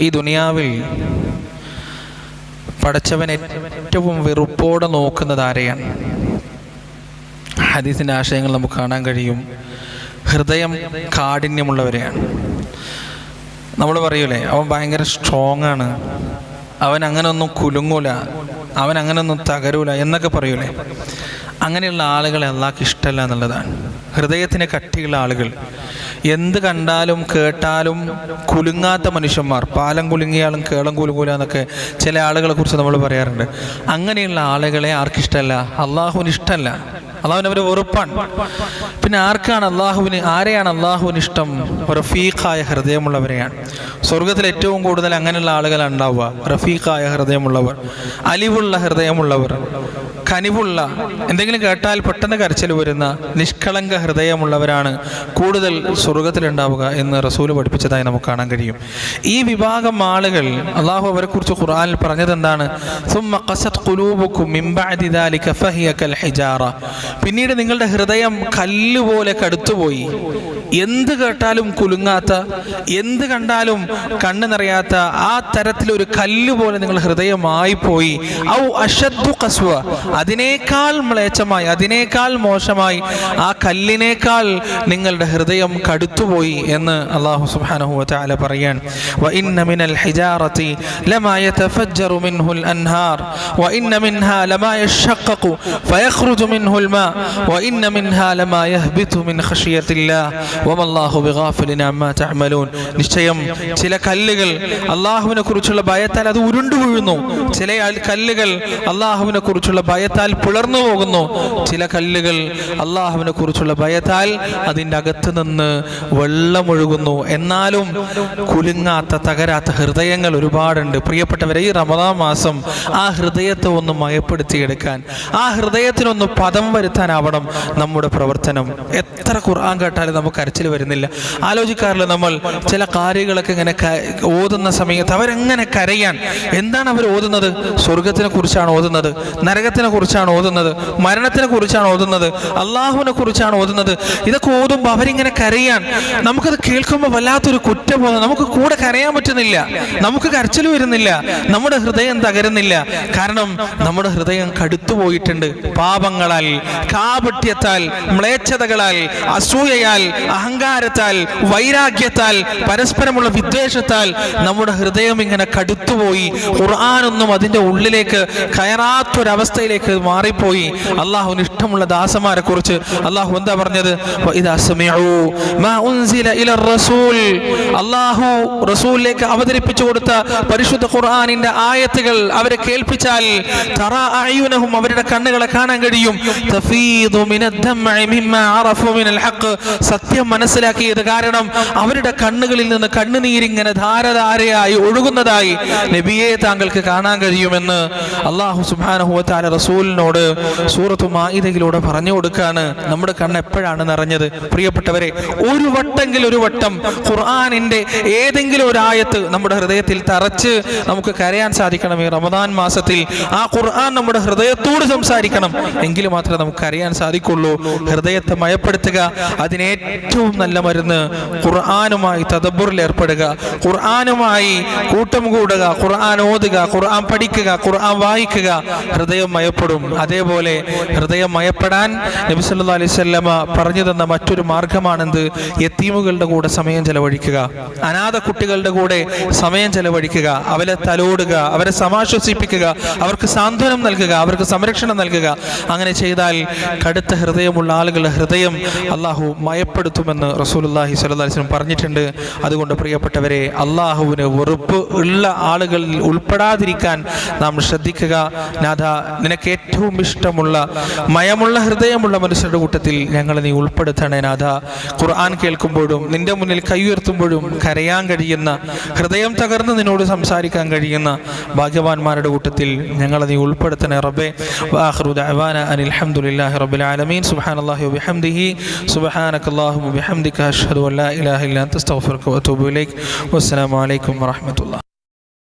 ഈ ദുനിയാവിൽ പടച്ചവൻ ഏറ്റവും വെറുപ്പോടെ നോക്കുന്നത് ആരെയാണ്? ഹദീസിന്റെ ആശയങ്ങൾ നമുക്ക് കാണാൻ കഴിയും. ഹൃദയം കാഠിന്യമുള്ളവരെയാണ്. നമ്മൾ പറയൂലേ അവൻ ഭയങ്കര സ്ട്രോങ് ആണ്. അവൻ അങ്ങനൊന്നും കുലുങ്ങൂല. അവൻ അങ്ങനൊന്നും തകരൂല എന്നൊക്കെ പറയൂലേ. അങ്ങനെയുള്ള ആളുകളെ അള്ളാഹ്ക്ക് ഇഷ്ടമല്ല എന്നുള്ളതാണ്. ഹൃദയത്തിന് കട്ടിയുള്ള ആളുകൾ. എന്ത് കണ്ടാലും കേട്ടാലും കുലുങ്ങാത്ത മനുഷ്യന്മാർ. പാലം കുലുങ്ങിയാലും കേളം കുലുങ്ങൂല എന്നൊക്കെ ചില ആളുകളെ കുറിച്ച് നമ്മൾ പറയാറുണ്ട്. അങ്ങനെയുള്ള ആളുകളെ ആർക്കിഷ്ടമല്ല അള്ളാഹുവിന് ഇഷ്ടമല്ല അള്ളാഹുവിന് അവർ വെറുപ്പാണ്. പിന്നെ ആർക്കാണ് അള്ളാഹുവിന് ആരെയാണ് അള്ളാഹുവിന് ഇഷ്ടം? റഫീഖായ ഹൃദയമുള്ളവരെയാണ്. സ്വർഗത്തിൽ ഏറ്റവും കൂടുതൽ അങ്ങനെയുള്ള ആളുകളാണ് ഉണ്ടാവുക. റഫീഖായ ഹൃദയമുള്ളവർ. അലിവുള്ള ഹൃദയമുള്ളവർ. കനിവുള്ള എന്തെങ്കിലും കേട്ടാൽ പെട്ടെന്ന് കരച്ചിൽ വരുന്ന നിഷ്കളങ്ക ഹൃദയമുള്ളവരാണ് കൂടുതൽ സ്വർഗത്തിലുണ്ടാവുക എന്ന് റസൂൽ പഠിപ്പിച്ചതായി നമുക്ക് കാണാൻ കഴിയും. ഈ വിഭാഗം ആളുകൾ അള്ളാഹു അവരെക്കുറിച്ച് ഖുറാനിൽ പറഞ്ഞത് എന്താണ് പിന്നീട് നിങ്ങളുടെ ഹൃദയം കല്ലുപോലെ കടുത്തുപോയി. എന്ത് കേട്ടാലും കുലുങ്ങാത്ത എന്ത് കണ്ടാലും കണ്ണു നിറയാത്ത ആ തരത്തിലൊരു കല്ല് പോലെ നിങ്ങൾ ഹൃദയമായി പോയി ഔ അഷദ് കസ്വ അതിനേക്കാൾ മ്ലേച്ഛമായി അതിനേക്കാൾ മോശമായി ആ കല്ലിനേക്കാൾ നിങ്ങളുടെ ഹൃദയം കടുത്തുപോയി എന്ന് അള്ളാഹു സുബ്ഹാനഹു വതആല പറയാൻ وإن من الحجارة لما يتفجر منه الأنهار وإن منها لما يشقق فيخرج منه الماء وإن منها لما يهبط من خشية الله وما الله بغافل عما تعملون നിശ്ചയം ചില കല്ലുകൾ അള്ളാഹുവിനെ കുറിച്ചുള്ള ഭയത്താൽ അത് ഉരുണ്ടു വീഴുന്നു ചില ആൾ- കല്ലുകൾ അള്ളാഹുവിനെ കുറിച്ചുള്ള ഭയത്താൽ പുലർന്നു പോകുന്നു. ചില കല്ലുകൾ അള്ളാഹുവിനെ കുറിച്ചുള്ള ഭയത്താൽ അതിന്റെ അകത്ത് നിന്ന് വെള്ളമൊഴുകുന്നു എന്നാലും കുലുങ്ങാത്ത തകരാത്ത ഹൃദയങ്ങൾ ഒരുപാടുണ്ട്. പ്രിയപ്പെട്ടവരെ ഈ റമദാ മാസം ആ ഹൃദയത്തെ ഒന്ന് മയപ്പെടുത്തിയെടുക്കാൻ ആ ഹൃദയത്തിനൊന്ന് പദം വരുത്താനാവണം നമ്മുടെ പ്രവർത്തനം. എത്ര ഖുർആൻ കേട്ടാലും നമുക്ക് കരച്ചിൽ വരുന്നില്ല. ആലോചിക്കാറില്ല നമ്മൾ ചില കാര്യങ്ങളൊക്കെ ഇങ്ങനെ ഓതുന്ന സമയത്ത് അവരെങ്ങനെ കരയാൻ? എന്താണ് അവർ ഓതുന്നത്? സ്വർഗത്തിനെ കുറിച്ചാണ് ഓതുന്നത്? നരകത്തിനെ കുറിച്ചാണ് ഓതുന്നത് മരണത്തിനെ കുറിച്ചാണ് ഓതുന്നത് അള്ളാഹുവിനെ കുറിച്ചാണ് ഓതുന്നത്. ഇതൊക്കെ ഓതുമ്പോൾ അവരിങ്ങനെ കരയാൻ. നമുക്കത് കേൾക്കുമ്പോൾ വല്ലാത്തൊരു കുറ്റബോധം. നമുക്ക് കൂടെ കരയാൻ പറ്റുന്നില്ല. നമുക്ക് കരച്ചിൽ വരുന്നില്ല. നമ്മുടെ ഹൃദയം തകരുന്നില്ല. കാരണം നമ്മുടെ ഹൃദയം കടുത്തു പോയിട്ടുണ്ട്. പാപങ്ങളാൽ കാപട്യത്താൽ മ്ലേച്ഛതകളാൽ അസൂയയാൽ അഹങ്കാരത്താൽ വൈരാഗ്യത്താൽ പരസ്പരമുള്ള വിദ്വേഷത്താൽ നമ്മുടെ ഹൃദയം ഇങ്ങനെ കടുത്തുപോയി ഖുർആാനൊന്നും അതിന്റെ ഉള്ളിലേക്ക് കയറാത്തൊരവസ്ഥയിലേക്ക് അതിലേക്ക് മാറിപ്പോയി. അള്ളാഹുവിന് ഇഷ്ടമുള്ള ദാസന്മാരെ കുറിച്ച് അള്ളാഹു എന്താ പറഞ്ഞത്? അള്ളാഹു റസൂലിലേക്ക് അവതരിപ്പിച്ചു കൊടുത്ത പരിശുദ്ധ ഖുർആാനിന്റെ ആയത്തുകൾ അവരെ കേൾപ്പിച്ചാൽ അയ്യുനഹും അവരുടെ കണ്ണുകളെ കാണാൻ കഴിയും. സത്യം മനസ്സിലാക്കിയത് കാരണം അവരുടെ കണ്ണുകളിൽ നിന്ന് കണ്ണുനീരിങ്ങനെ ധാരധാരയായി ഒഴുകുന്നതായി നബിയെ താങ്കൾക്ക് കാണാൻ കഴിയുമെന്ന് അള്ളാഹു സുബാനഹു റസൂൽ റസൂലിനോട് സൂറത്തു മാഇദയിലൂടെ പറഞ്ഞു കൊടുക്കാണ്. നമ്മുടെ കണ്ണ് എപ്പോഴാണ് നിറഞ്ഞത്? പ്രിയപ്പെട്ടവരെ ഒരു വട്ടെങ്കിൽ ഒരു വട്ടം ഖുർആനിന്റെ ഏതെങ്കിലും ഒരു ആയത്ത് നമ്മുടെ ഹൃദയത്തിൽ തറച്ച് നമുക്ക് കരയാൻ സാധിക്കണം ഈ റമദാൻ മാസത്തിൽ. ആ ഖുർആൻ നമ്മുടെ ഹൃദയത്തോട് സംസാരിക്കണം. എങ്കിൽ മാത്രമേ നമുക്ക് അറിയാൻ സാധിക്കുള്ളൂ. ഹൃദയത്തെ മയപ്പെടുത്തുക അതിനേറ്റവും നല്ല മരുന്ന് ഖുർആാനുമായി തദബുറിൽ ഏർപ്പെടുക. ഖുർആാനുമായി കൂട്ടം കൂടുക ഖുർആൻ ഓതുക ഖുർആൻ പഠിക്കുക ഖുർആൻ വായിക്കുക. ഹൃദയം മയപ്പെടും അതേപോലെ ഹൃദയം മയപ്പെടാൻ നബി സല്ലാ അലൈഹി വസല്ലമ പറഞ്ഞു തന്ന മറ്റൊരു മാർഗമാണെന്ത്? യത്തീമുകളുടെ കൂടെ സമയം ചെലവഴിക്കുക. അനാഥ കുട്ടികളുടെ കൂടെ സമയം ചെലവഴിക്കുക. അവരെ തലോടുക അവരെ സമാശ്വസിപ്പിക്കുക അവർക്ക് സാന്ത്വനം നൽകുക അവർക്ക് സംരക്ഷണം നൽകുക. അങ്ങനെ ചെയ്താൽ കടുത്ത ഹൃദയമുള്ള ആളുകളുടെ ഹൃദയം അള്ളാഹു മയപ്പെടുത്തുമെന്ന് റസൂലുള്ളാഹി സ്വല്ലല്ലാഹി അലൈഹി വസല്ലം പറഞ്ഞിട്ടുണ്ട്. അതുകൊണ്ട് പ്രിയപ്പെട്ടവരെ അള്ളാഹുവിന് വെറുപ്പ് ഉള്ള ആളുകളിൽ ഉൾപ്പെടാതിരിക്കാൻ നാം ശ്രദ്ധിക്കുക. നാഥ നിനക്ക് ഏറ്റവും ഇഷ്ടമുള്ള മയമുള്ള ഹൃദയമുള്ള മനുഷ്യരുടെ കൂട്ടത്തിൽ ഞങ്ങളെ നീ ഉൾപ്പെടുത്തണേ നാഥ. ഖുർആൻ കേൾക്കുമ്പോഴും നിന്റെ മുന്നിൽ കൈയുയർത്തുമ്പോഴും കരയാൻ കഴിയുന്ന ഹൃദയം തകർന്ന് നിന്നോട് സംസാരിക്കാൻ കഴിയുന്ന ഭാഗ്യവാന്മാരുടെ കൂട്ടത്തിൽ ഞങ്ങളെ നീ ഉൾപ്പെടുത്തണേ റബ്ബേ. അനിൽഹമുല്ലാഹി റബ്ബിൽ ആലമീൻ. സുബ്ഹാനല്ലാഹി വബിഹംദിഹി. സുബ്ഹാനകല്ലാഹുമ്മ വബിഹംദിക അഷ്ഹദു അല്ലാ ഇലാഹ ഇല്ല അസ്തഗ്ഫിറുക വഅതൂബു വസ്സലാമു അലൈക്കും വറഹ്മത്തുള്ളാഹി.